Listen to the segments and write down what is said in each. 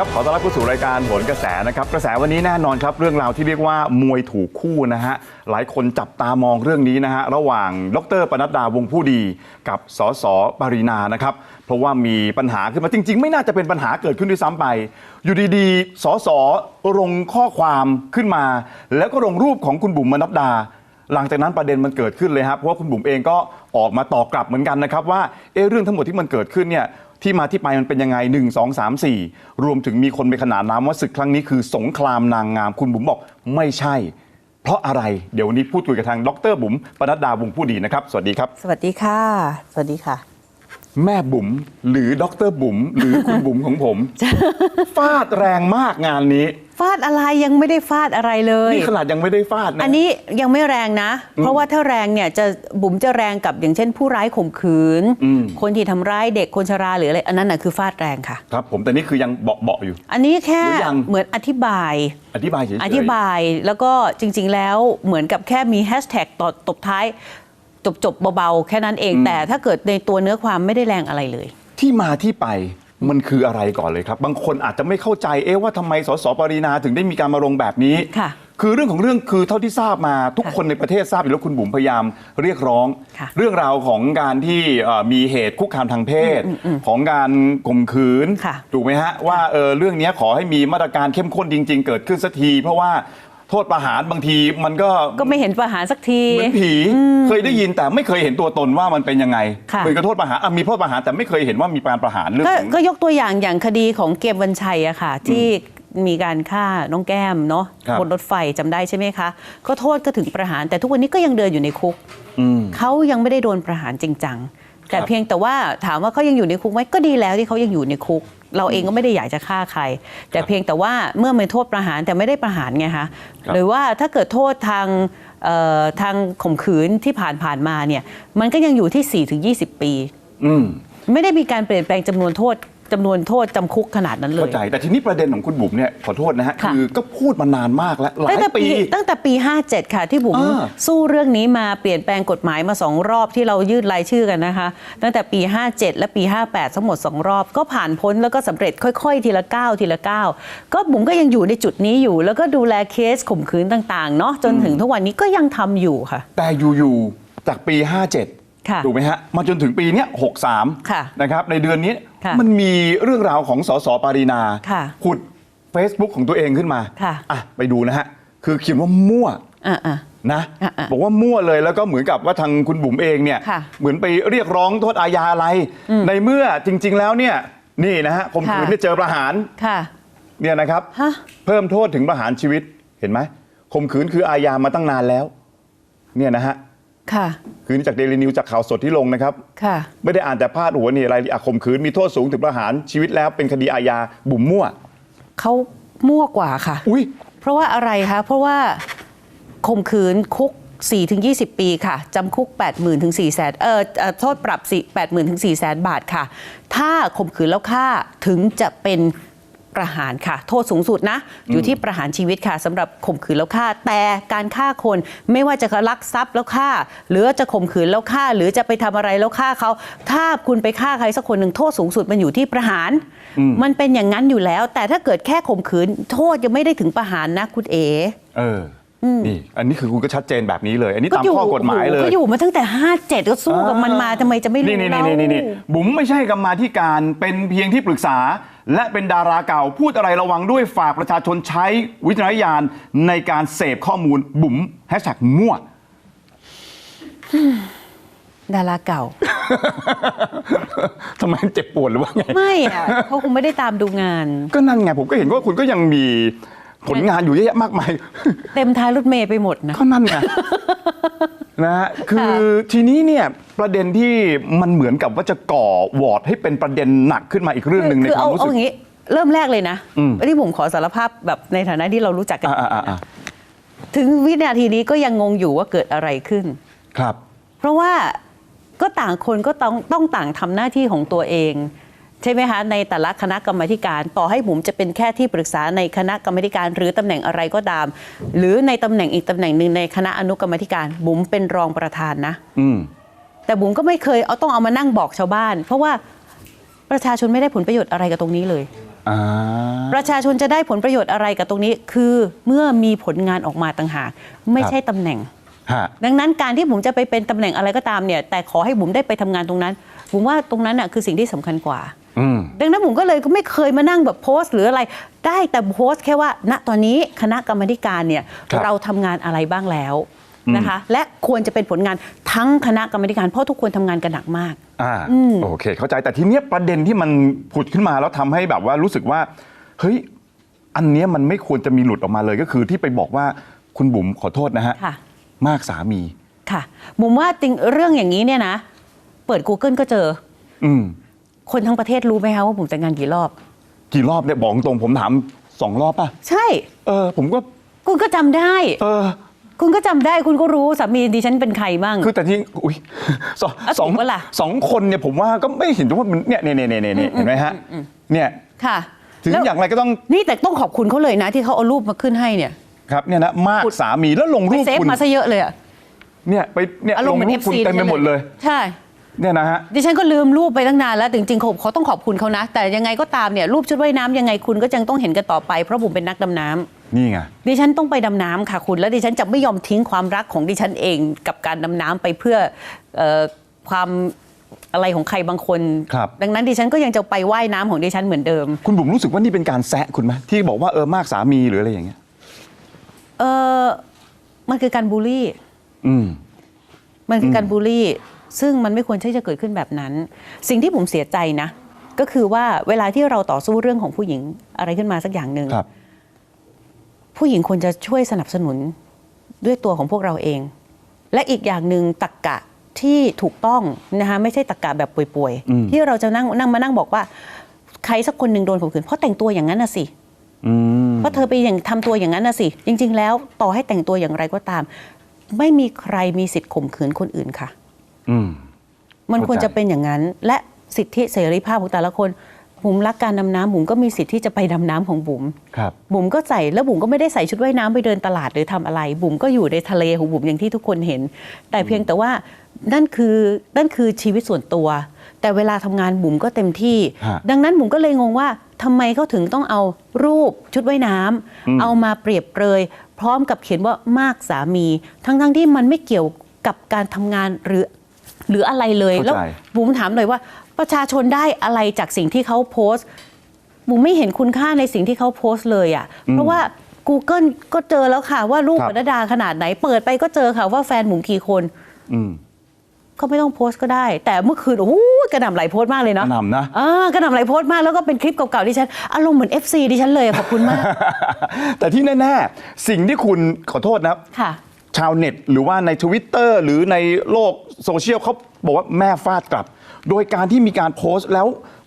ครับ ขอต้อนรับเข้าสู่รายการผลกระแสนะครับ กระแสวันนี้แน่นอนครับ เรื่องราวที่เรียกว่ามวยถูกคู่นะฮะ หลายคนจับตามองเรื่องนี้นะฮะ ระหว่างดรปนัดดาวงผู้ดี กับสสปรินานะครับ เพราะว่ามีปัญหาขึ้นมาจริง ๆ ไม่น่าจะเป็นปัญหาเกิดขึ้นด้วยซ้ำไป อยู่ดีๆ สสลงข้อความขึ้นมา แล้วก็ลงรูปของคุณบุ๋มมนัดดาหลังจากนั้นประเด็นมันเกิดขึ้นเลยครับเพราะว่าคุณบุ๋มเองก็ออกมาตอบกลับเหมือนกันนะครับว่าเอะเรื่องทั้งหมดที่มันเกิดขึ้นเนี่ย ที่มาที่ไปมันเป็นยังไง1 2 3 4รวมถึงมีคนไปขนานนามว่าศึกครั้งนี้คือสงครามนางงามคุณบุ๋มบอกไม่ใช่ เพราะอะไรเดี๋ยววันนี้พูดคุยกับทางดรบุ๋มปนัดดาวงผู้ดีนะครับ สวัสดีครับ สวัสดีค่ะ สวัสดีค่ะ แม่บุ๋มหรือดรบุ๋มหรือคุณบุ๋มของผมฟาดแรงมากงานนี้ ฟาดอะไรยังไม่ได้ฟาดอะไรเลยนี่ขนาดยังไม่ได้ฟาดนะอันนี้ยังไม่แรงนะ เพราะว่าถ้าแรงเนี่ยจะบุ๋มจะแรงกับอย่างเช่น ผู้ร้ายข่มขืนอืมคนที่ทำร้ายเด็กคนชราหรืออะไรอันนั้นน่ะคือฟาดแรงค่ะครับผมแต่นี่คือยังเบาๆอยู่ อันนี้แค่หรือยังเหมือนอธิบาย อธิบายเฉยๆอธิบายแล้วก็จริง ๆ แล้วเหมือนกับแค่มีแฮชแท็กต่อตบท้ายจบจบๆเบาๆแค่นั้นเองแต่ถ้าเกิดในตัวเนื้อความไม่ได้แรงอะไรเลย ที่มาที่ไป มันคืออะไรก่อนเลยครับ บางคนอาจจะไม่เข้าใจเอ๊ะว่าทำไมสสปรินาถึงได้มีการมาลงแบบนี้ค่ะคือเรื่องของเรื่องคือเท่าที่ทราบมาทุกค่ะคนในประเทศทราบอยู่แล้วคุณบุ๋มพยายามเรียกร้องค่ะเรื่องราวของการที่เอ่อมีเหตุคุกคามทางเพศ ของการข่มขืนค่ะถูกไหมฮะว่าเออเรื่องนี้ขอให้มีมาตรการเข้มข้นจริง ๆ เกิดขึ้นสักที เพราะว่า โทษประหารบางทีมันก็ก็ไม่เห็นประหารสักที เหมือนผีเคยได้ยินแต่ไม่เคยเห็นตัวตนว่ามันเป็นยังไงค่ะเคยกระโทษประหารอะมีโทษประหารแต่ไม่เคยเห็นว่ามีการประหารเรื่องก็ของก็ยกตัวอย่างอย่างคดีของเกมวันชัยอะค่ะ ที่มีการฆ่าน้องแก้มเนาะครับบนรถไฟจำได้ใช่ไหมคะ ก็โทษก็ถึงประหาร แต่ทุกวันนี้ก็ยังเดินอยู่ในคุกอืมเขายังไม่ได้โดนประหารจริงจังแต่ครับเพียงแต่ว่าถามว่าเขายังอยู่ในคุกไหมก็ดีแล้วที่เขายังอยู่ในคุก เราเองก็ไม่ได้อยากจะฆ่าใคร แต่เพียงแต่ว่าเมื่อมีโทษประหารแต่ไม่ได้ประหารไงคะครับหรือว่าถ้าเกิดโทษทางเอ่อทางข่มขืนที่ผ่านผ่านๆมาเนี่ยมันก็ยังอยู่ที่4ถึง20ปีอืมไม่ได้มีการเปลี่ยนแปลงจำนวนโทษ จำนวนโทษจำคุกขนาดนั้นเลเข้ายใจ แต่ทีนี้ประเด็นของคุณบุ๋มเนี่ยขอโทษนะฮะค่ะ คือก็พูดมานานมากแล้วหลาตั้ยงแต่ปีตั้งแต่ปี 57 ค่ะ ที่บุ๋มอ่าสู้เรื่องนี้มาเปลี่ยนแปลงกฎหมายมาสองรอบที่เรายื่นรายชื่อกันนะคะ ตั้งแต่ปี 57 และปี 58 ทั้งหมด 2 รอบ ก็ผ่านพ้นแล้วก็สำเร็จค่อยๆ ทีละก้าวทีละก้าวก็บุ๋มก็ยังอยู่ในจุดนี้อยู่ แล้วก็ดูแลเคสข่มขืนต่างๆเนาะจนถึงทุกวันนี้ก็ยังทำอยู่ค่ะ แต่อยู่ๆจากปี 57ค่ะ ถูกไหมฮะมาจนถึงปีเนี้ยค่ะ63นะครับในเดือนนี้ค่ะมันมีเรื่องราวของสสปารีนาค่ะขุด Facebook ของตัวเองขึ้นมาค่ะอะไปดูนะฮะคือเขียนว่ามั่วอ่าอ่านะอะอะบอกว่ามั่วเลยแล้วก็เหมือนกับว่าทางคุณบุ๋มเองเนี่ยค่ะเหมือนไปเรียกร้องโทษอาญาอะไร ในเมื่อจริง ๆ แล้วเนี่ยนี่นะฮะข่มขืนค่ะเนี่ยเจอประหารค่ะเนี่ยนะครับฮะเพิ่มโทษถึงประหารชีวิตเห็นไหมข่มขืนคืออาญามาตั้งนานแล้ว เนี่ยนะฮะ ค่ะคือนี่จากเดลินิวจากข่าวสดที่ลงนะครับ ค่ะไม่ได้อ่านแต่พาดหัวนี่อะไรอะข่มขืนมีโทษสูงถึงประหารชีวิตแล้วเป็นคดีอาญาบุ๋มมั่วเขามั่วกว่าค่ะ อุ้ยเพราะว่าอะไรคะเพราะว่าข่มขืนคุก4ถึง20 ปีค่ะจำคุก 8 0,000ถึง4แสนเอ่อเอ่อโทษปรับ4 8 0,000ถึง4แสนบาทค่ะ ถ้าข่มขืนแล้วฆ่าถึงจะเป็น ประหารค่ะ โทษสูงสุดนะ อยู่ที่ประหารชีวิตค่ะสำหรับข่มขืนแล้วฆ่า แต่การฆ่าคนไม่ว่าจะลักทรัพย์แล้วฆ่า หรือจะข่มขืนแล้วฆ่า หรือจะไปทำอะไรแล้วฆ่าเขา ถ้าคุณไปฆ่าใครสักคนหนึ่งโทษสูงสุดมันอยู่ที่ประหาร มันเป็นอย่างนั้นอยู่แล้ว แต่ถ้าเกิดแค่ข่มขืน โทษยังไม่ได้ถึงประหารนะคุณเอ๋เอออนี่อันนี้คือคุณก็ชัดเจนแบบนี้เลย อันนี้ตามยู่ข้อกฎหมายเลยก็อยู่มาตั้งแต่ 57 ก็สู้กับมันมาทำไมจะไม่รู้นี่นี่เล่านี่นี่นี่บุ๋มไม่ใช่กรรมาธิการเป็นเพียงที่ปรึกษา และเป็นดาราเก่าพูดอะไรระวังด้วยฝากประชาชนใช้วิจารณญาณในการเสพข้อมูลบุ๋มแฮชแท็กมั่ว ดาราเก่า ทำไมเจ็บปวดหรือว่าไง ไม่อะเขาคงไม่ได้ตามดูงาน ก็นั่นไงผมก็เห็นว่าคุณก็ยังมีผลงานอยู่เยอะแยะมากมาย เต็มท้ายรถเมย์ไปหมดนะ ก็นั่นไง นะฮะคือทีนี้เนี่ยประเด็นที่มันเหมือนกับว่าจะก่อวอร์ดให้เป็นประเด็นหนักขึ้นมาอีกเรื่องหนึ่งในคือควาเอามรู้เอาสึกอย่างนี้เริ่มแรกเลยนะอืมที่ผมขอสารภาพแบบในฐานะที่เรารู้จักกันอ่าอ่าอ่าถึงวินาทีนี้ก็ยังงงอยู่ว่าเกิดอะไรขึ้น ครับ เพราะว่าก็ต่างคนก็ต้องต้องต่างทำหน้าที่ของตัวเอง ใช่ไหมคะในแต่ละคณะกรรมาธิการ ต่อให้ผมจะเป็นแค่ที่ปรึกษาในคณะกรรมาธิการ หรือตำแหน่งอะไรก็ตาม หรือในตำแหน่งอีกตำแหน่งหนึ่งในคณะอนุกรรมาธิการบุ๋มเป็นรองประธานนะ อืมแต่บุ๋มก็ไม่เคยเอาต้องเอามานั่งบอกชาวบ้าน เพราะว่าประชาชนไม่ได้ผลประโยชน์อะไรกับตรงนี้เลยอ่าประชาชนจะได้ผลประโยชน์อะไรกับตรงนี้ คือเมื่อมีผลงานออกมาต่างหากไม่ใช่ตำแหน่งฮะดังนั้นการที่ผมจะไปเป็นตำแหน่งอะไรก็ตามเนี่ย แต่ขอให้ผมได้ไปทำงานตรงนั้นผมว่าตรงนั้นน่ะคือสิ่งที่สำคัญกว่าอืม ดังนั้นผมก็เลยก็ไม่เคยมานั่งแบบโพสต์ หรืออะไร ได้แต่โพสต์แค่ว่า ณตอนนี้คณะกรรมาธิการเนี่ยครับเราทำงานอะไรบ้างแล้วอืมนะคะและควรจะเป็นผลงานทั้งคณะกรรมาธิการเพราะทุกคนทำงานกันหนักมากอ่าโอเค เข้าใจแต่ทีเนี้ยประเด็นที่มันผุดขึ้นมาแล้วทำให้แบบว่ารู้สึกว่า เฮ้ย อันเนี้ยมันไม่ควรจะมีหลุดออกมาเลยก็คือที่ไปบอกว่าคุณบุ๋มขอโทษนะฮะค่ะมากสามีค่ะผมว่าจริงเรื่องอย่างนี้เนี่ยนะ เปิด Google ก็เจอ อืม คนทั้งประเทศรู้ไหมคะว่าผมแต่งงานกี่รอบ กี่รอบเนี่ยบอกตรงผมถามสองรอบป่ะ ใช่ เออ ผมก็ คุณก็จำได้ เออ คุณก็จำได้คุณก็รู้สามีดิฉันเป็นใครบ้าง คือแต่ที่อุ้ยสองอะสองถูกปะล่ะ สองคนเนี่ยผมว่าก็ไม่เห็นว่ามันเนี่ยเนี่ยเนี่ยเนี่ยเนี่ยเห็นไหมฮะเนี่ยค่ะถึงแล้วอย่างไรก็ต้องนี่แต่ต้องขอบคุณเขาเลยนะที่เขาเอารูปมาขึ้นให้เนี่ยครับเนี่ยนะมากสามีแล้วลงไปรูปเซฟคุณมาซะเยอะเลยอะเนี่ยไปเนี่ยอารลมงณ์เหมือนรูเอปฟคุณซีเต็มไปหมดเลย ใช่ เนี่ยนะฮะ ดิฉันก็ลืมรูปไปตั้งนานแล้วจริงๆเขาเขาต้องขอบคุณเขานะ แต่ยังไงก็ตามเนี่ยรูปชุดว่ายน้ำยังไงคุณก็ยังต้องเห็นกันต่อไป เพราะผมเป็นนักดำน้ำนี่ไง ดิฉันต้องไปดำน้ำค่ะคุณ แล้วดิฉันจะไม่ยอมทิ้งความรักของดิฉันเอง กับการดำน้ำไปเพื่อเออความอะไรของใครบางคน ครับ ดังนั้นดิฉันก็ยังจะไปว่ายน้ำของดิฉันเหมือนเดิม คุณบุ๋มรู้สึกว่านี่เป็นการแซะคุณไหมที่บอกว่าเออมากสามีหรืออะไรอย่างเงี้ย เออมันคือการบูลลี่ อืม มันคือการบูลลี่ ซึ่งมันไม่ควรที่จะเกิดขึ้นแบบนั้น สิ่งที่ผมเสียใจนะ ก็คือว่าเวลาที่เราต่อสู้เรื่องของผู้หญิงอะไรขึ้นมาสักอย่างหนึ่งครับผู้หญิงควรจะช่วยสนับสนุนด้วยตัวของพวกเราเอง และอีกอย่างหนึ่งตักกะที่ถูกต้องนะคะไม่ใช่ตักกะแบบป่วยอืมๆที่เราจะนั่งนั่งมานั่งบอกว่า ใครสักคนหนึ่งโดนข่มขืนเพราะแต่งตัวอย่างนั้นน่ะสิอืมเพราะเธอไปอย่างทำตัวอย่างนั้นน่ะสิ จริง ๆ แล้วต่อให้แต่งตัวอย่างไรก็ตาม ไม่มีใครมีสิทธิ์ข่มขืนคนอื่นค่ะอื มมันเข้าใจควรจะเป็นอย่างนั้น และสิทธิเสรีภาพของแต่ละคนบุ๋มรักการดำน้ำบุ๋มก็มีสิทธิ์ที่จะไปดำน้ำของบุ๋มครับบุ๋มก็ใส่แล้วบุ๋มก็ไม่ได้ใส่ชุดว่ายน้ำไปเดินตลาดหรือทำอะไร บุ๋มก็อยู่ในทะเลของบุ๋มอย่างที่ทุกคนเห็น แต่เพียงแต่ว่านั่นคือนั่นคือชีวิตส่วนตัว แต่เวลาทำงานบุ๋มก็เต็มที่ฮะดังนั้นบุ๋มก็เลยงงว่าทำไมเขาถึงต้องเอารูปชุดว่ายน้ำอืมเอามาเปรียบเปรย พร้อมกับเขียนว่ามากสามี ทั้งๆที่มันไม่เกี่ยวกับการทำงานหรือ หรืออะไรเลยเข้าใจแล้วบุ๋มถามเลยว่า ประชาชนได้อะไรจากสิ่งที่เขาโพสต์บุ๋มไม่เห็นคุณค่าในสิ่งที่เขาโพสต์เลยอะ่ะ เพราะว่า Google ก็เจอแล้วค่ะว่าลูกครับปรดาขนาดไหน เปิดไปก็เจอค่ะว่าแฟนบุ๋มกี่คนอืมเขาไม่ต้องโพสต์ก็ได้ แต่เมื่อคืนโอ้โหกระหน่ำไหลโพสต์มากเลยเนาะกระหน่ำนะอ่ากระหน่ำไหลโพสต์มากแล้วก็เป็นคลิปเก่าๆดิฉันอารมณ์เหมือน FC ดิฉันเลยอะขอบคุณมาก แต่ที่แน่ๆสิ่งที่คุณขอโทษนะครับค่ะ ชาวเน็ต หรือว่าใน Twitter หรือในโลกโซเชียลเขาบอกว่าแม่ฟาดกลับ โดยการที่มีการโพสต์แล้ว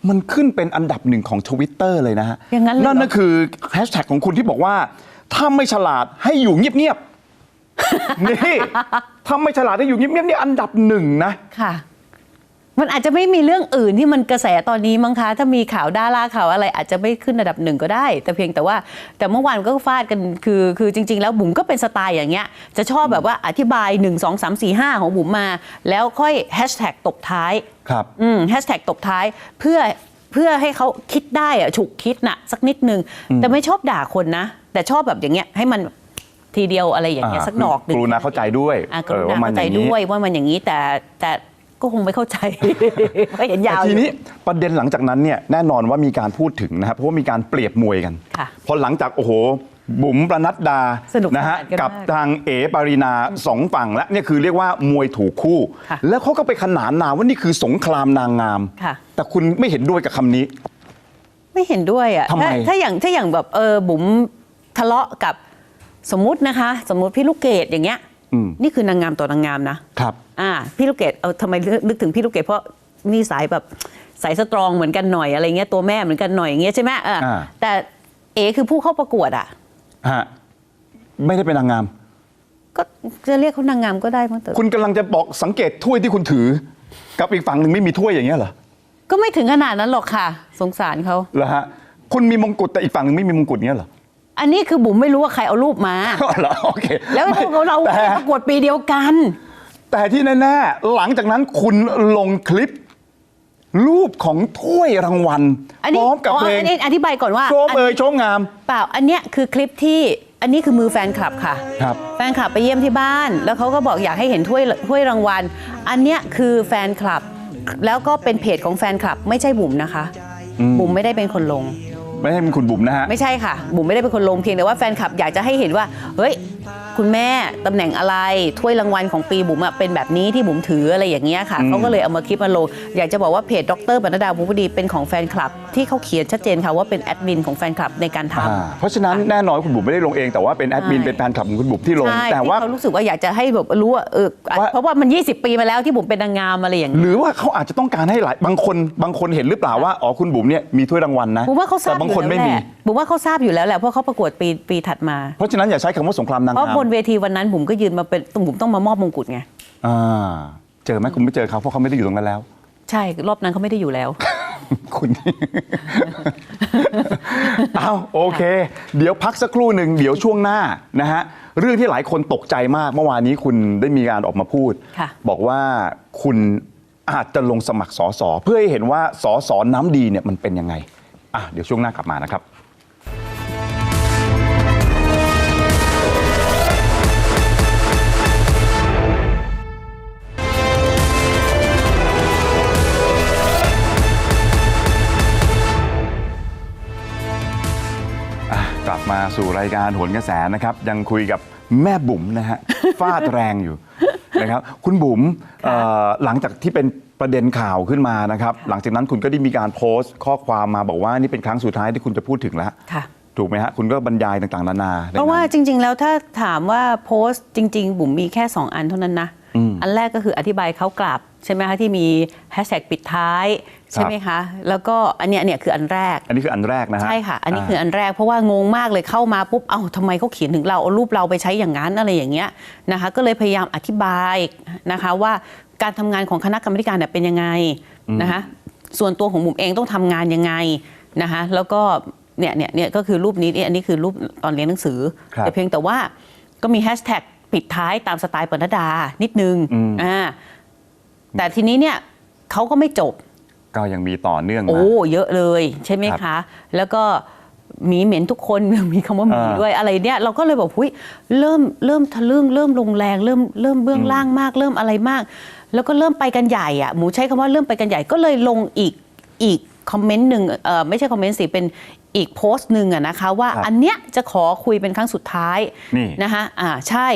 มันขึ้นเป็นอันดับหนึ่งของ Twitter เลยนะฮะอย่างนั้นเลยเหรอ นั่นก็คือแฮชแท็กของคุณที่บอกว่า ถ้าไม่ฉลาดให้อยู่เงียบๆ นี่ถ้าไม่ฉลาดให้อยู่เงียบๆนี่อันดับหนึ่งนะ ค่ะ มันอาจจะไม่มีเรื่องอื่นที่มันกระแสตอนนี้มั้งคะ ถ้ามีข่าวดาราข่าวอะไรอาจจะไม่ขึ้นระดับหนึ่งก็ได้ แต่เพียงแต่ว่าแต่เมื่อวานก็ฟาดกันคือคือจริง ๆ แล้วบุ๋มก็เป็นสไตล์อย่างเงี้ยจะชอบแบบว่าอธิบาย 1 2 3 4 5 ของบุ๋มมา แล้วค่อยแฮชแท็กตบท้ายครับอืมแฮชแท็กตบท้ายเพื่อเพื่อให้เขาคิดได้อะฉุกคิดน่ะสักนิดนึง แต่ไม่ชอบด่าคนนะ แต่ชอบแบบอย่างเงี้ยให้มันทีเดียวอะไรอย่างเงี้ยอ่าสักดอกหนึ่งกรุณาเข้าใจด้วยอะกเอรุอณาว่ามันเข้าใจอย่างนี้ด้วยว่ามันอย่างนี้แต่แต่ ก็คงไม่เข้าใจ เพราะเห็นยาวแต่ทีอยู่นี้ประเด็นหลังจากนั้นเนี่ยแน่นอนว่ามีการพูดถึงนะครับเพราะว่ามีการเปรียบมวยกันค่ะพอหลังจากโอ้โหบุ๋มประนัดดาสนุกนะฮะสนานกันกับมากทางเอ๋ปารีนาสองฝั่งและเนี่ยคือเรียกว่ามวยถูกคู่ค่ะแล้วเขาก็ไปขนานนามว่านี่คือสงครามนางงามค่ะแต่คุณไม่เห็นด้วยกับคำนี้ ไม่เห็นด้วยอะทำไมถ้าถ้าอย่างถ้าอย่างแบบเออบุ๋มทะเลาะกับสมมุตินะคะ สมมุติพี่ลูกเกดอย่างเงี้ยอืม นี่คือนางงามต่อนางงามนะครับอ่าพี่ลูกเกดเออทำไมนึกถึงพี่ลูกเกดเพราะนี่สายแบบสายสตรองเหมือนกันหน่อยอะไรเงี้ยตัวแม่เหมือนกันหน่อยอย่างเงี้ยใช่ไหมเอออาแต่เอคือผู้เข้าประกวดอะฮะไม่ได้เป็นนางงาม ก็จะเรียกเขานางงามก็ได้มั้งแต่คุณกำลังจะบอกสังเกตถ้วยที่คุณถือ กับอีกฝั่งหนึ่งไม่มีถ้วยอย่างเงี้ยเหรอก็ไม่ถึงขนาดนั้นหรอกค่ะ สงสารเขาเหรอฮะคุณมีมงกุฎแต่อีกฝั่งหนึ่งไม่มีมงกุฎเงี้ยเหรอ อันนี้คือบุ๋มไม่รู้ว่าใครเอารูปมา เหรอโอเคแล้วไม่พวกเราแต่ ประกวดปีเดียวกัน แต่ที่แน่ๆหลังจากนั้นคุณลงคลิป รูปของถ้วยรางวัลอันพนี้ร้อมกับอ๋อเพลงอันนี้อธิบายก่อนว่าโชมอันเอ่ยโชมงาม เปล่าอันเนี้ยคือคลิปที่อันนี้คือมือแฟนคลับค่ะ ครับ แฟนคลับไปเยี่ยมที่บ้าน แล้วเขาก็บอกอยากให้เห็นถ้วยถ้วยรางวัล อันเนี้ยคือแฟนคลับ แล้วก็เป็นเพจของแฟนคลับ ไม่ใช่บุ๋มนะคะ บุ๋มไม่ได้เป็นคนลง ไม่ให้เป็นคุณบุ๋มนะฮะ ไม่ใช่ค่ะ บุ๋มไม่ได้เป็นคนลงเพียงแต่ว่าแฟนคลับอยากจะให้เห็นว่า เฮ้ย คุณแม่ตำแหน่งอะไร ถ้วยรางวัลของปีบุ๋มอะเป็นแบบนี้ที่บุ๋มถืออะไรอย่างเงี้ยค่ะอืมเขาก็เลยเอามาคลิปมาลง อยากจะบอกว่าเพจดรปนดดาบุญพดีเป็นของแฟนคลับ ที่เขาเขียนชัดเจนค่ะว่าเป็นแอดมินของแฟนคลับในการทำอ่าเพราะฉะนั้นแน่นอนคุณบุ๋มไม่ได้ลงเองแต่ว่าเป็นแอดมินใช่ เป็นแฟนคลับของคุณบุ๋มที่ลง ใช่แต่ว่า ที่เขารู้สึกว่าอยากจะให้แบบรู้ว่าเออว่า เพราะว่ามัน 20 ปีมาแล้วที่บุ๋มเป็นนางงามอะไรอย่างหเงี้ย รือว่าเขาอาจจะต้องการให้หลายบางคนบางคนเห็นหรือเปล่าว่าอ๋อคุณบุ๋มเนี่ยมีถ้วยรางวัลนะบุ๋มว่าเขาทราบแต่บางอยู่คนแล้วไม่แหมีละบุ๋มว่าเขาทราบอยู่แล้วแหละเพราะเขาประกวดปีปีถัดมา เพราะฉะนั้นอย่าใช้คำว่าสงครามนางเพราะงามบนเวทีวันนั้นบุ๋มก็ยืนมาเป็นบุ๋มต้องมามอบมงกุฎไงอ่าเจอไหมคุณไม่เจอเขาเพราะเขาไม่ได้อยู่ตรงนั้นแล้ว ใช่รอบนั้นเขาไม่ได้อยู่แล้วคุณเอาโอเค เดี๋ยวพักสักครู่หนึ่งเดี๋ยวช่วงหน้านะฮะเรื่องที่หลายคนตกใจมากเมื่อวานนี้คุณได้มีการออกมาพูดค่ะบอกว่าคุณอาจจะลงสมัครสอสอเพื่อให้เห็นว่าสอสอน้ำดีเนี่ยมันเป็นยังไง อะเดี๋ยวช่วงหน้ากลับมานะครับอะกลับมาสู่รายการโหนกระแสนะครับ ยังคุยกับแม่บุ๋มนะฮะฟาดแรงอยู่นะครับ คุณบุ๋มเอ่อหลังจากที่เป็น ประเด็นข่าวขึ้นมานะครับ หลังจากนั้นคุณก็ได้มีการโพสต์ข้อความมาบอกว่านี่เป็นครั้งสุดท้ายที่คุณจะพูดถึงแล้วค่ะถูกไหมฮะ คุณก็บรรยายต่างๆ นานาในเพราะว่านั้นจริง ๆ แล้วถ้าถามว่าโพสต์จริง ๆ บุ๋มมีแค่ 2 อันเท่านั้นนะอืม อันแรกก็คืออธิบายเขากลับใช่ไหมคะที่มีแฮชแท็กปิดท้ายใช่ไหมคะ แล้วก็อันเนี้ยเนี่ยคืออันแรก อันนี้คืออันแรกนะฮะใช่ค่ะ อันนี้คืออันแรกเพราะว่างงมากเลยเข้ามาปุ๊บเอ้าทำไมเขาเขียนถึงเราเอารูปเราไปใช้อย่างนั้นอะไรอย่างเงี้ยนะคะ ก็เลยพยายามอธิบายนะคะว่าการทำงานของคณะกรรมการเนี่ยเป็นยังไงนะคะส่วนตัวของบุ๋มเองต้องทำงานยังไงนะคะแล้วก็เนี่ยเนี่ยเนี่ยก็คือรูปนี้เนี่ยอันนี้คือรูปตอนเรียนหนังสือครับแต่เพียงแต่ว่าก็มีแฮชแท็ก ปิดท้ายตามสไตล์ปนดดานิดนึงอืมอ่าแต่ทีนี้เนี่ยเขาก็ไม่จบ ก็ยังมีต่อเนื่องมาโอ้เยอะเลย ใช่ไหมครับคะ แล้วก็หมีเหม็นทุกคนมีคำว่าหมีอ่าด้วยอะไรเนี่ยเราก็เลยบอกหุยเริ่มเริ่มทะลึ่งเริ่มลงแรงเริ่มเริ่มเบื้องล่างมาก เริ่มอะไรมาก แล้วก็เริ่มไปกันใหญ่อะหมูใช้คำว่าเริ่มไปกันใหญ่ก็เลยลงอีกอีกคอมเมนต์หนึ่งเออไม่ใช่คอมเมนต์สิเป็นอีกโพสต์หนึ่งอะนะคะว่าครับอันเนี้ยจะขอคุยเป็นครั้งสุดท้ายนี่นะคะอ่าใช่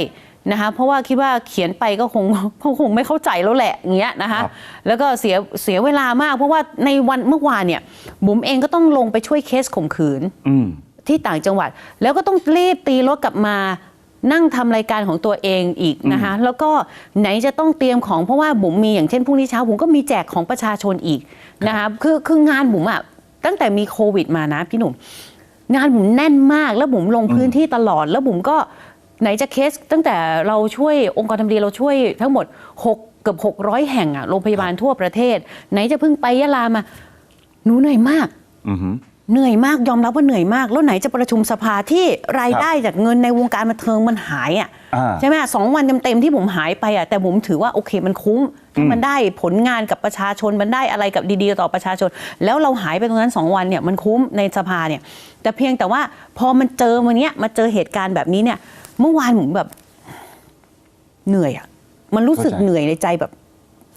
นะคะเพราะว่าคิดว่าเขียนไปก็คงก็คงไม่เข้าใจแล้วแหละอย่างเงี้ยนะคะครับแล้วก็เสียเสียเวลามาก เพราะว่าในวันเมื่อวานเนี่ยบุ๋มเองก็ต้องลงไปช่วยเคสข่มขืนอืมที่ต่างจังหวัด แล้วก็ต้องรีบตีรถกลับมานั่งทำรายการของตัวเองอีกนะคะ แล้วก็ไหนจะต้องเตรียมของเพราะว่าบุ๋มมีอย่างเช่นพรุ่งนี้เช้าบุ๋มก็มีแจกของประชาชนอีกนะคะคือคืองานบุ๋มอะตั้งแต่มีโควิดมานะพี่หนุ่มงานบุ๋มแน่นมากแล้วบุ๋มลงพื้นที่ตลอด แล้วบุ๋มก็ ไหนจะเคสตั้งแต่เราช่วยองค์กรทำดีเราช่วยทั้งหมด 6 เกือบ 600 แห่งอะโรงพยาบาลทั่วประเทศ ไหนจะเพิ่งไปยะลามา หนูเหนื่อยมาก อือหือ เหนื่อยมากยอมรับว่าเหนื่อยมาก แล้วไหนจะประชุมสภาที่รายได้จากเงินในวงการบันเทิงมันหายอะอ่า ใช่ไหมสองวันเต็มๆที่ผมหายไปอะแต่ผมถือว่าโอเคมันคุ้มที่มันได้ผลงานกับประชาชนมันได้อะไรกับดีๆ ต่อประชาชน แล้วเราหายไปตรงนั้นสองวันเนี่ยมันคุ้มในสภาเนี่ย แต่เพียงแต่ว่าพอมันเจอวันเนี้ยมาเจอเหตุการณ์แบบนี้เนี่ย เมื่อวานผมแบบ เหนื่อยอะ มันรู้สึกเข้าใจเหนื่อยในใจแบบ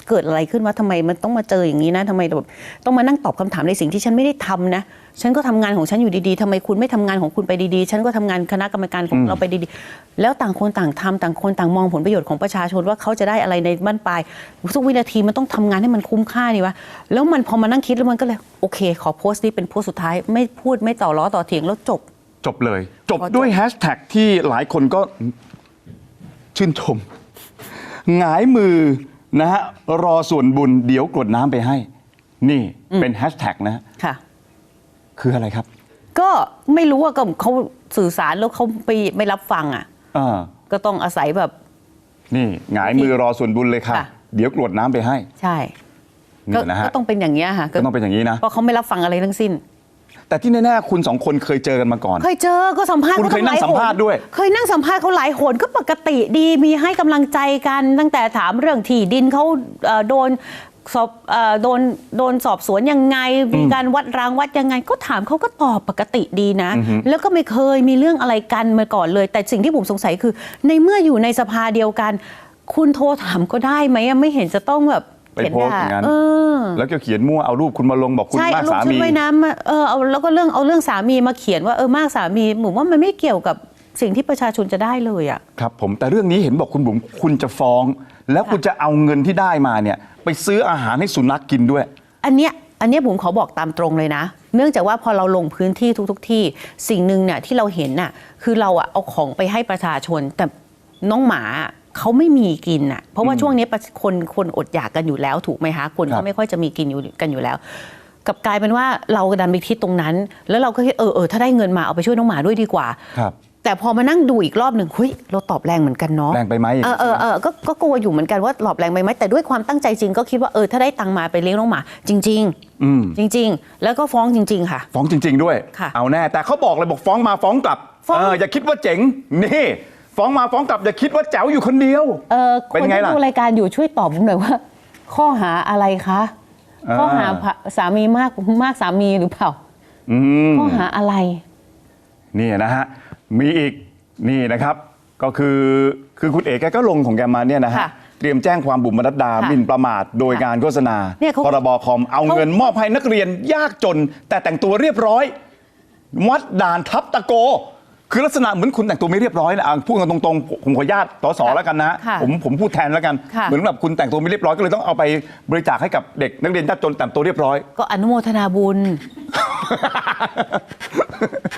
เกิดอะไรขึ้นว่าทำไมมันต้องมาเจออย่างนี้นะทำไมแบบต้องมานั่งตอบคำถามในสิ่งที่ฉันไม่ได้ทำนะฉันก็ทำงานของฉันอยู่ดีๆทำไมคุณไม่ทำงานของคุณไปดีๆ ฉันก็ทำงานคณะกรรมการของเราไปดีๆ แล้วต่างคนต่างทำต่างคนต่างมองผลประโยชน์ของประชาชนว่าเขาจะได้อะไรในบ้านปลายทุกวินาทีมันต้องทำงานให้มันคุ้มค่านี่วะแล้วมันพอมานั่งคิดแล้วมันก็เลยโอเค ขอโพสต์นี้เป็นโพสต์สุดท้าย ไม่พูดไม่ต่อล้อต่อเถียงแล้วจบ จบเลยจบพอจบด้วยแฮชแท็กที่หลายคนก็ชื่นชม หงายมือนะฮะรอส่วนบุญเดี๋ยวกรวดน้ำไปให้ นี่เป็นแฮชแท็กนะฮะค่ะ คืออะไรครับ ก็ไม่รู้ว่าก็เขาสื่อสารแล้วเขาไปไม่รับฟังอะเออก็ต้องอาศัยแบบ นี่หงายมือรอส่วนบุญเลยค่ะค่ะเดี๋ยวกรวดน้ำไปให้ ใช่นี่ก็นะฮะก็ต้องเป็นอย่างนี้ยค่ะก็ต้องเป็นอย่างนี้นะเพราะเขาไม่รับฟังอะไรทั้งสิ้น แต่ที่แน่ๆคุณสองคนเคยเจอกันมาก่อน เคยเจอก็สัมภาษณ์คุณเคยนั่งขสัมภาษณ์ด้วย เคยนั่งสัมภาษณ์เขาหลายหนก็ปกติดีมีให้กำลังใจกัน ตั้งแต่ถามเรื่องที่ดินเขาเอ่อโดนสอบเออโดนโดนสอบสวนยังไง มีการวัดรางวัดยังไง ก็ถามเขาก็ตอบปกติดีนะ แล้วก็ไม่เคยมีเรื่องอะไรกันมาก่อนเลย แต่สิ่งที่ผมสงสัยคือ ในเมื่ออยู่ในสภาเดียวกัน คุณโทรถามก็ได้ไหมอะไม่เห็นจะต้องแบบ ไปเขียนโพสต์ด่าอย่างนั้นเออแล้วก็เขียนมั่วเอารูปคุณมาลงบอกคุณใช่มากเอาลูกสาชุดมีว่ายน้ำมาเออเอาแล้วก็เรื่องเอาเรื่องสามีมาเขียนว่าเออมากสามีผมว่ามันไม่เกี่ยวกับสิ่งที่ประชาชนจะได้เลยอะครับผมแต่เรื่องนี้เห็นบอกคุณบุ๋มคุณจะฟ้อง แล้วคุณจะเอาเงินที่ได้มาเนี่ย ไปซื้ออาหารให้สุนัขกินด้วย อันเนี้ยอันเนี้ยผมขอบอกตามตรงเลยนะ เนื่องจากว่าพอเราลงพื้นที่ทุกๆที่สิ่งหนึ่งเนี่ยที่เราเห็นน่ะคือเราอะเอาของไปให้ประชาชนแต่น้องหมา เขาไม่มีกินน่ะ เพราะว่าช่วงนี้ประคนคนอดอยากกันอยู่แล้วถูกไหมคะคนครัก็บไม่ค่อยจะมีกินอยู่กันอยู่แล้วกลับกลายเป็นว่าเราดันไปคิดตรงนั้น แล้วเราก็คิดเออเออถ้าได้เงินมาเอาไปช่วยน้องหมาด้วยดีกว่าครับแต่พอมานั่งดูอีกรอบหนึ่งเฮ้ยเราตอบแรงเหมือนกันเนาะแรงไปไหมเออเออเออก็ก็กลัวอยู่เหมือนกันว่าหลอบแรงไปไหมแต่ด้วยความตั้งใจจริงก็คิดว่าเออถ้าได้ตังค์มาไปเลี้ยงน้องหมา จริงอืมๆจริง ๆ แล้วก็ฟ้องจริง ๆ ค่ะ ฟ้องจริง ๆ ด้วยค่ะเอาแน่แต่เขาบอกเลยบอกฟ้องมาฟ้องกลับฟ้องเอออย่าคิดว่าเจ๋งนี่ ฟ้องมาฟ้องกลับอย่าคิดว่าแจ๋วอยู่คนเดียว เออคเป็นนไงที่ล่ะ ดูรายการอยู่ช่วยตอบผมหน่อยว่า ข้อหาอะไรคะ อ่า ข้อหาพะสามีมากมากสามีหรือเปล่า อืม ข้อหาอะไร นี่นะฮะ มีอีกนี่นะครับ ก็คือคือคุณเอกแกก็ลงของแกมาเนี่ยนะฮะ ค่ะเตรียมแจ้งความบุ๋มบรรดาค่ะหมิ่นประมาทโดยค่ะการโฆษณาเนี่ยเขาพรบคอมเอาเขา เงินมอบให้นักเรียนยากจน แต่แต่งตัวเรียบร้อย วัดด่านทับตะโก คือลักษณะเหมือนคุณแต่งตัวไม่เรียบร้อยนะอะพูดกันตรงๆ ผมขออนุญาตสสแล้วกันนะฮะค่ะผมผมพูดแทนแล้วกัน ค่ะ เหมือนแบบคุณแต่งตัวไม่เรียบร้อยก็เลยต้องเอาไปบริจาคให้กับเด็กนักเรียนยากจนแต่งตัวเรียบร้อย ก็อนุโมทนาบุญ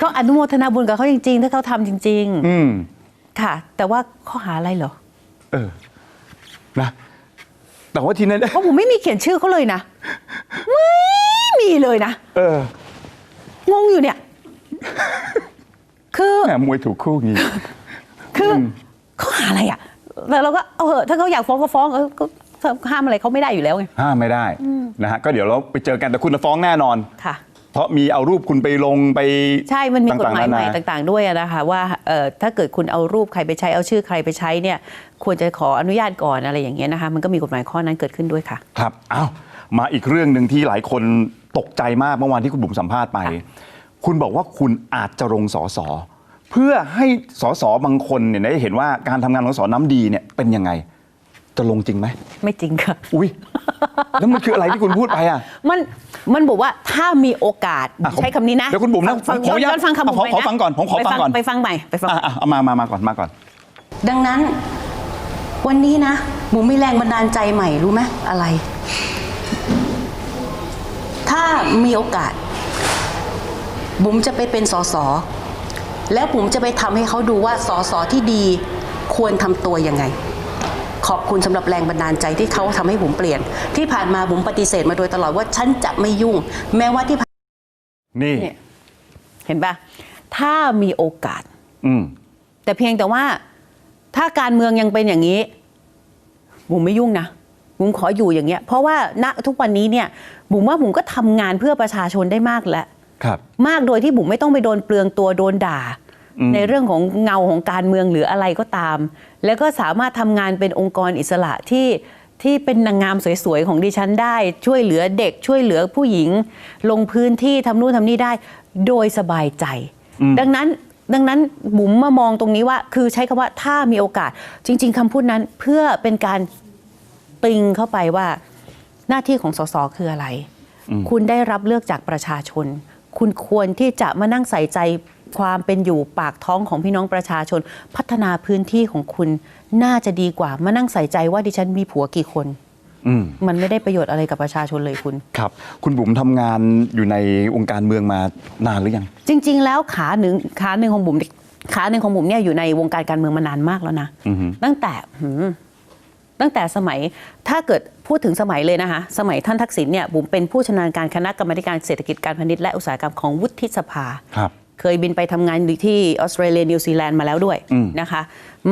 ก็อนุโมทนาบุญกับเขาจริง ๆ ถ้าเขาทำจริง อืม ๆ ค่ะ แต่ว่าข้อหาอะไรเหรอเออ นะ แต่ว่าทีนั้น เพราะผมไม่มีเขียนชื่อเขาเลยนะ ไม่มีเลยนะ เออ งงอยู่เนี่ย คือแหมมวยถูกคู่งี้คือเขาหาอะไรอะแต่เราก็เอาเหอะถ้าเขาอยากฟ้องก็ฟ้องเออก็ห้ามอะไรเขาไม่ได้อยู่แล้วไงห้ามไม่ได้นะฮะก็เดี๋ยวเราไปเจอกันแต่คุณจะฟ้องแน่นอนค่ะ เพราะมีเอารูปคุณไปลงไปใช่มันมีกฎหมายต่างๆใหม่นานาต่าง ๆ ด้วยอะนะคะว่าเอ่อถ้าเกิดคุณเอารูปใครไปใช้เอาชื่อใครไปใช้เนี่ย ควรจะขออนุญาตก่อนอะไรอย่างเงี้ยนะคะ มันก็มีกฎหมายข้อนั้นเกิดขึ้นด้วยค่ะ ครับอ้าวมาอีกเรื่องหนึ่งที่หลายคนตกใจมากเมื่อวานที่คุณบุ๋มสัมภาษณ์ไป คุณบอกว่าคุณอาจจะลงสอสอเพื่อให้สอสอบางคนเนี่ยได้เห็นว่าการทำงานของสอน้ำดีเนี่ยเป็นยังไง จะลงจริงไหม ไม่จริงค่ะ อุ้ยแล้วมันคืออะไรที่คุณพูดไปอะ มันมันบอกว่าถ้ามีโอกาสอะใช้คำนี้นะเดี๋ยวคุณบุ๋มนะฟังขออนุญาตย้อนฟังคำผมขอไปขอนะฟังก่อนผมขอไปฟังก่อน ไปฟังใหม่ไปฟัง อะอะเอามามามาก่อนมาก่อน ดังนั้นวันนี้นะบุ๋มมีแรงบันดาลใจใหม่รู้ไหมอะไร ถ้ามีโอกาส บุ๋มจะไปเป็นสสแล้วบุ๋มจะไปทำให้เขาดูว่าสสที่ดีควรทำตัวยังไง ขอบคุณสำหรับแรงบันดาลใจที่เขาทำให้บุ๋มเปลี่ยน ที่ผ่านมาบุ๋มปฏิเสธมาโดยตลอดว่าฉันจะไม่ยุ่ง แม้ว่าที่ผ่านนี่เนี่ยเห็นปะถ้ามีโอกาสอืมแต่เพียงแต่ว่า ถ้าการเมืองยังเป็นอย่างนี้บุ๋มไม่ยุ่งนะบุ๋มขออยู่อย่างเงี้ย เพราะว่าณทุกวันนี้เนี่ยบุ๋มว่าบุ๋มก็ทำงานเพื่อประชาชนได้มากแล้วครับ มากโดยที่บุ๋มไม่ต้องไปโดนเปลืองตัวโดนด่าอืมในเรื่องของเงาของการเมืองหรืออะไรก็ตาม แล้วก็สามารถทำงานเป็นองค์กรอิสระที่ที่เป็นนางงามสวยๆของดิฉันได้ ช่วยเหลือเด็กช่วยเหลือผู้หญิง ลงพื้นที่ทำนู่นทำนี่ได้ โดยสบายใจ ดังนั้นดังนั้นบุ๋มมามองตรงนี้ว่า คือใช้คำว่าถ้ามีโอกาส จริง ๆคำพูดนั้นเพื่อเป็นการติงเข้าไปว่าหน้าที่ของสสคืออะไร คุณได้รับเลือกจากประชาชน คุณควรที่จะมานั่งใส่ใจความเป็นอยู่ปากท้องของพี่น้องประชาชน พัฒนาพื้นที่ของคุณน่าจะดีกว่า มานั่งใส่ใจว่าดิฉันมีผัวกี่คนอืมมันไม่ได้ประโยชน์อะไรกับประชาชนเลยคุณ ครับ คุณบุ๋มทำงานอยู่ในวงการเมืองมานานหรือยัง จริง ๆ แล้วขาหนึ่งขาหนึ่งของบุ๋มขาหนึ่งของบุ๋มเนี่ยอยู่ในวงการการเมืองมานานมากแล้วนะอือฮึตั้งแต่หืม ตั้งแต่สมัยถ้าเกิดพูดถึงสมัยเลยนะคะสมัยท่านทักษิณเนี่ยบุ๋มเป็นผู้ชำนาญการคณะกรรมาธิการเศรษฐกิจการพาณิชย์และอุตสาหกรรมของวุฒิสภาครับเคยบินไปทำงานอยู่ที่ออสเตรเลียนิวซีแลนด์มาแล้วด้วยอืมนะคะ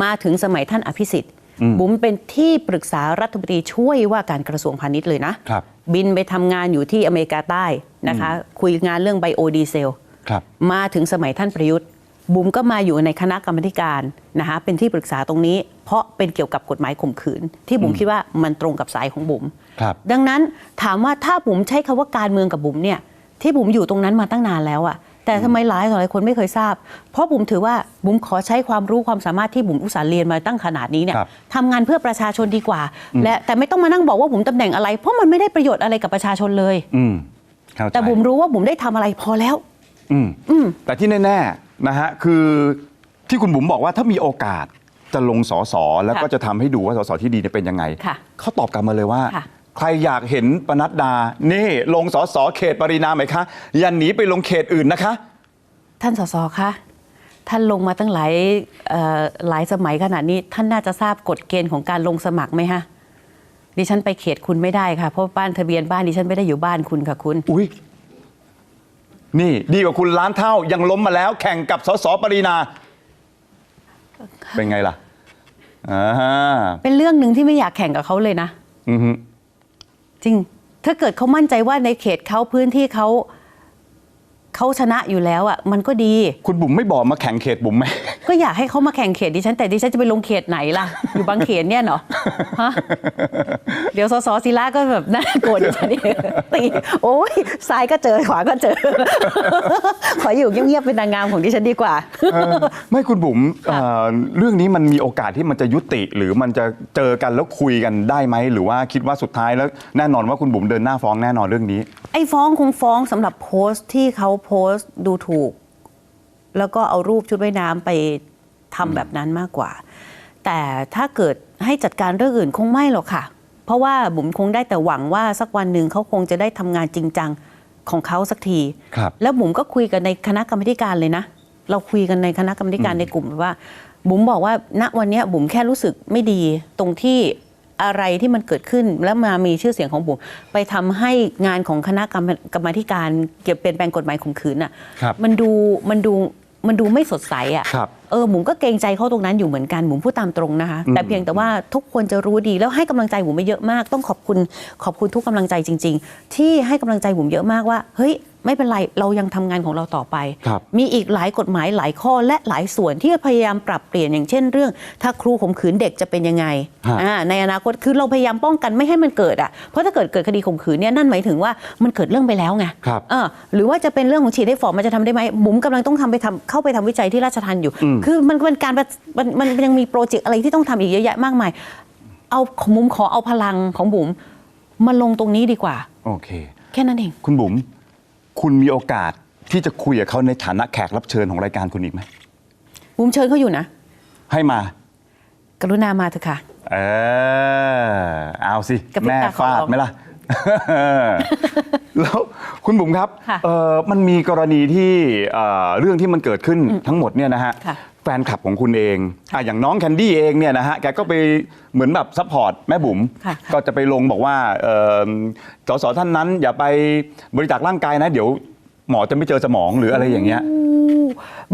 มาถึงสมัยท่านอภิสิทธิ์ บุ๋มเป็นที่ปรึกษารัฐมนตรีช่วยว่าการกระทรวงพาณิชย์เลยนะครับบินไปทำงานอยู่ที่อเมริกาใต้นะคะคุยงานเรื่องไบโอดีเซลครับมาถึงสมัยท่านประยุทธ์ บุ๋มก็มาอยู่ในคณะกรรมาธิการนะคะเป็นที่ปรึกษาตรงนี้ เพราะเป็นเกี่ยวกับกฎหมายข่มขืน ที่บุ๋มคิดว่ามันตรงกับสายของบุ๋มครับดังนั้นถามว่าถ้าบุ๋มใช้คำว่าการเมืองกับบุ๋มเนี่ยที่บุ๋มอยู่ตรงนั้นมาตั้งนานแล้วอะแต่ทำไมหลายต่อหลายคนไม่เคยทราบ เพราะบุ๋มถือว่าบุ๋มขอใช้ความรู้ความสามารถที่บุ๋มอุตส่าห์เรียนมาตั้งขนาดนี้เนี่ยครับทำงานเพื่อประชาชนดีกว่า และแต่ไม่ต้องมานั่งบอกว่าบุ๋มตำแหน่งอะไร เพราะมันไม่ได้ประโยชน์อะไรกับประชาชนเลย อืมเข้าใจแต่บุ๋มรู้ว่าบุ๋มได้ทำอะไรพอแล้ว อืมอืมแต่ที่แน่ๆ นะฮะคือที่คุณบุ๋มบอกว่าถ้ามีโอกาสจะลงสอสอแล้วก็ค่ะจะทำให้ดูว่าสอสอที่ดีเนี่ยเป็นยังไงค่ะเขาตอบกลับมาเลยว่าค่ะใครอยากเห็นปนัดดา นี่ลงสอสอเขตปรินาไหมคะ อย่าหนีไปลงเขตอื่นนะคะ ท่านสสคะท่านลงมาตั้งหลายเอ่อหลายสมัยขนาดนี้ ท่านน่าจะทราบกฎเกณฑ์ของการลงสมัครไหมฮะดิฉันไปเขตคุณไม่ได้ค่ะ เพราะบ้านทะเบียนบ้านดิฉันไม่ได้อยู่บ้านคุณค่ะคุณ อุ้ย นี่ดีกว่าคุณล้านเท่ายังล้มมาแล้วแข่งกับสสปรินา เป็นไงล่ะอ่าเป็นเรื่องหนึ่งที่ไม่อยากแข่งกับเขาเลยนะ อือฮึจริง ถ้าเกิดเขามั่นใจว่าในเขตเขาพื้นที่เขา เขาชนะอยู่แล้วอะมันก็ดี คุณบุ๋มไม่บอกมาแข่งเขตบุ๋มไหมก็อยากให้เขามาแข่งเขตดิฉันแต่ดิฉันจะไปลงเขตไหนล่ะ อยู่บางเขตเนี่ยเนาะฮะเดี๋ยวสสศิลาก็แบบน่าโกรธดิฉันอีกตีโอ้ยซ้ายก็เจอขวาก็เจอ ขออยู่เงียบๆเป็นนางงามของดิฉันดีกว่าเออไม่คุณบุ๋มค่ะเอ่อเรื่องนี้มันมีโอกาสที่มันจะยุติ หรือมันจะเจอกันแล้วคุยกันได้ไหมหรือว่าคิดว่าสุดท้ายแล้วแน่นอนว่าคุณบุ๋มเดินหน้าฟ้องแน่นอนเรื่องนี้ ไอ้ฟ้องคงฟ้องสำหรับโพสต์ที่เขาโพสต์ดูถูก แล้วก็เอารูปชุดว่ายน้ำไปทำแบบนั้นมากกว่า แต่ถ้าเกิดให้จัดการเรื่องอื่นคงไม่หรอกค่ะ เพราะว่าบุ๋มคงได้แต่หวังว่าสักวันหนึ่งเขาคงจะได้ทำงานจริงจังของเขาสักทีครับแล้วบุ๋มก็คุยกันในคณะกรรมาธิการเลยนะ เราคุยกันในคณะกรรมาธิการในกลุ่มว่า บุ๋มบอกว่าณวันเนี้ยบุ๋มแค่รู้สึกไม่ดีตรงที่ อะไรที่มันเกิดขึ้นแล้วมามีชื่อเสียงของบุ๋มไปทำให้งานของคณะกรรมกรรมาธิการเกี่ยวกับเปลี่ยนแปลงกฎหมายข่มขืนอะครับมันดูมันดูมันดูไม่สดใสอะครับ เออบุ๋มก็เกรงใจเขาตรงนั้นอยู่เหมือนกันบุ๋มพูดตามตรงนะคะ แต่เพียงแต่ว่าทุกคนจะรู้ดีแล้วให้กำลังใจบุ๋มไปเยอะมาก ต้องขอบคุณขอบคุณทุกกำลังใจจริง ๆ ที่ให้กำลังใจบุ๋มเยอะมากว่า เฮ้ยไม่เป็นไรเรายังทำงานของเราต่อไปครับมีอีกหลายกฎหมายหลายข้อและหลายส่วนที่พยายามปรับเปลี่ยนอย่างเช่นเรื่อง ถ้าครูข่มขืนเด็กจะเป็นยังไงฮะอ่าในอนาคตคือเราพยายามป้องกันไม่ให้มันเกิดอะเพราะถ้าเกิดเกิดคดีข่มขืนเนี่ยนั่นหมายถึงว่ามันเกิดเรื่องไปแล้วไงครับเออหรือว่าจะเป็นเรื่องของฉีดให้ฝ่อมันจะทำได้ไหมบุ๋มกำลังต้องทำไปทำเข้าไปทำวิจัยที่ราชทันอยู่คือมันเป็นการประมันมันมันยังมีโปรเจกต์อะไรที่ต้องทำอีกเยอะแยะมากมาย เอาบุ๋มขอเอาพลังของบุ๋มมาลงตรงนี้ดีกว่า โอเค แค่นั้นเอง คุณบุ๋มคุณมีโอกาสที่จะคุยกับเขาในฐานะแขกรับเชิญของรายการคุณอีกไหมบุ๋มเชิญเขาอยู่นะ ให้มา กรุณามาเถอะค่ะ เออเอาสิกระพริบแม่ตาขอฟาดร้องไหมล่ะ แล้วคุณบุ๋มครับค่ะเอ่อมันมีกรณีที่เอ่อเรื่องที่มันเกิดขึ้นทั้งหมดเนี่ยนะฮะค่ะแฟนคลับของคุณเองอะอย่างน้องแคนดี้เองเนี่ยนะฮะแกก็ไปเหมือนแบบซัพพอร์ตแม่บุ๋มค่ะก็จะไปลงบอกว่าเอ่อสสท่านนั้นอย่าไปบริจาคร่างกายนะ เดี๋ยว หมอจะไม่เจอสมองหรืออะไรอย่างเงี้ย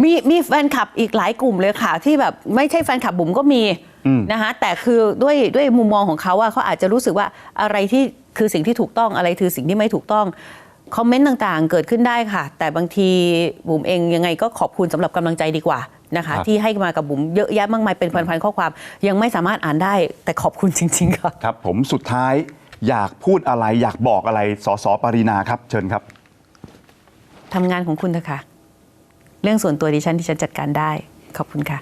มีมีแฟนคลับอีกหลายกลุ่มเลยค่ะ ที่แบบไม่ใช่แฟนคลับบุ๋มก็มีอืมนะคะแต่คือด้วยด้วยมุมมองของเขาอะเขาอาจจะรู้สึกว่าอะไรที่คือสิ่งที่ถูกต้องอะไรคือสิ่งที่ไม่ถูกต้องคอมเมนต์ต่างๆ เกิดขึ้นได้ค่ะ แต่บางทีบุ๋มเองยังไงก็ขอบคุณสำหรับกำลังใจดีกว่านะคะครับที่ให้มากับบุ๋มเยอะแยะมากมายเป็นพันๆข้อความ ยังไม่สามารถอ่านได้ แต่ขอบคุณจริง ๆ ค่ะ ครับ ผมสุดท้ายอยากพูดอะไรอยากบอกอะไรสสปรินาครับ เชิญครับ ทำงานของคุณเถอะค่ะ เรื่องส่วนตัวดิฉันดิฉันจัดการได้ ขอบคุณค่ะ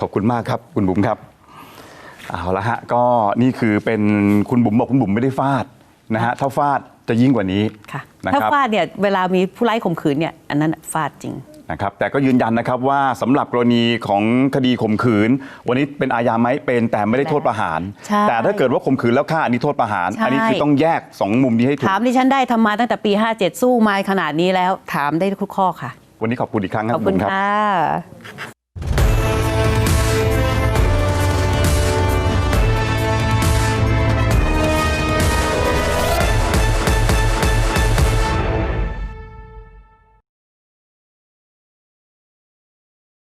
ขอบคุณมากครับ คุณบุ๋มครับ เอาละฮะ ก็นี่คือเป็นคุณบุ๋มบอกคุณบุ๋มไม่ได้ฟาดนะฮะ ถ้าฟาดจะยิ่งกว่านี้ค่ะนะถ้าครับฟาดเนี่ยเวลามีผู้ไล่ข่มขืนเนี่ยอันนั้นน่ะฟาดจริง นะครับแต่ก็ยืนยันนะครับว่าสำหรับกรณีของคดีข่มขืน วันนี้เป็นอาญาไหมเป็นแต่ไม่ได้โทษประหาร ใช่ แต่ถ้าเกิดว่าข่มขืนแล้วฆ่าอันนี้โทษประหารใช่อันนี้คือต้องแยกสองมุมนี้ให้ถูก ถามดิฉันได้ทำมาตั้งแต่ปี 57 สู้มาขนาดนี้แล้ว ถามได้ทุกข้อค่ะ วันนี้ขอบคุณอีกครั้งคขรัอบบคุณณบุ๋มครับ ค่ะ